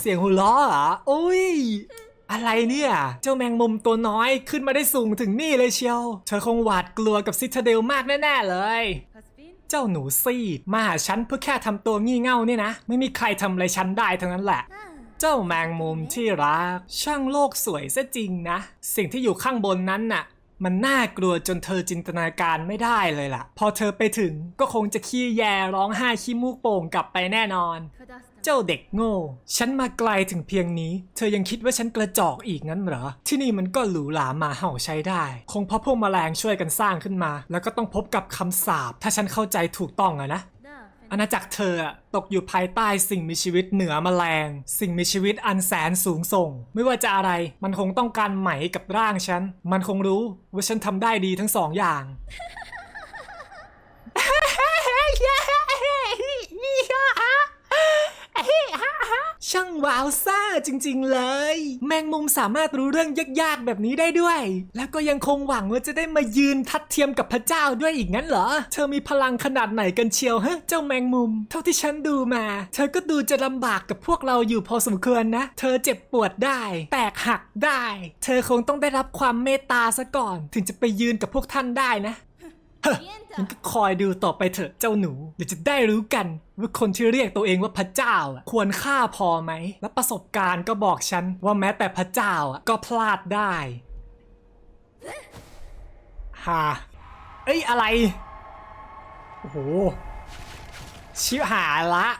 เสียงหัวล้อเหรอโอ้ยอะไรเนี่ย เจ้าแมงมุมตัวน้อยขึ้นมาได้สูงถึงนี่เลยเชียว เธอคงหวาดกลัวกับซิตาเดลมากแน่ ๆ เลย เจ้าหนูซีดมาหาฉันเพื่อแค่ทำตัวงี่เง่าเนี่ยนะ ไม่มีใครทำอะไรฉันได้ทั้งนั้นแหละ เจ้าแมงมุมที่รัก ช่างโลกสวยซะจริงนะ สิ่งที่อยู่ข้างบนนั้นน่ะ มันน่ากลัวจนเธอจินตนาการไม่ได้เลยล่ะ พอเธอไปถึงก็คงจะขี้แยร้องไห้ขี้มูกโป่งกลับไปแน่นอน Kadasta. เจ้าเด็กโง่ ฉันมาไกลถึงเพียงนี้ เธอยังคิดว่าฉันกระจอกอีกงั้นเหรอ ที่นี่มันก็หรูหรามาเห่าใช้ได้ คงเพราะพวกแมลงช่วยกันสร้างขึ้นมา แล้วก็ต้องพบกับคำสาปถ้าฉันเข้าใจถูกต้องอะนะ Da. อาณาจักรเธอตกอยู่ภายใต้สิ่งมีชีวิตเหนือแมลง สิ่งมีชีวิตอันแสนสูงส่ง ไม่ว่าจะอะไร มันคงต้องการไหมกับร่างฉัน มันคงรู้ว่าฉันทำได้ดีทั้งสองอย่าง ช่างว้าวซ่าจริง ๆ เลย แมงมุมสามารถรู้เรื่องยากๆแบบนี้ได้ด้วย แล้วก็ยังคงหวังว่าจะได้มายืนทัดเทียมกับพระเจ้าด้วยอีกงั้นเหรอ เธอมีพลังขนาดไหนกันเชียวฮะ เจ้าแมงมุม เท่าที่ฉันดูมา เธอก็ดูจะลำบากกับพวกเราอยู่พอสมควรนะ เธอเจ็บปวดได้ แตกหักได้ เธอคงต้องได้รับความเมตตาซะก่อน ถึงจะไปยืนกับพวกท่านได้นะ มันก็คอยดูต่อไปเถอะเจ้าหนู เดี๋ยวจะได้รู้กัน ว่าคนที่เรียกตัวเองว่าพระเจ้าอะควรค่าพอไหม และประสบการณ์ก็บอกฉันว่าแม้แต่พระเจ้าอะก็พลาดได้ฮ่าเอ้ยอะไร โอ้โห ชิบหายละ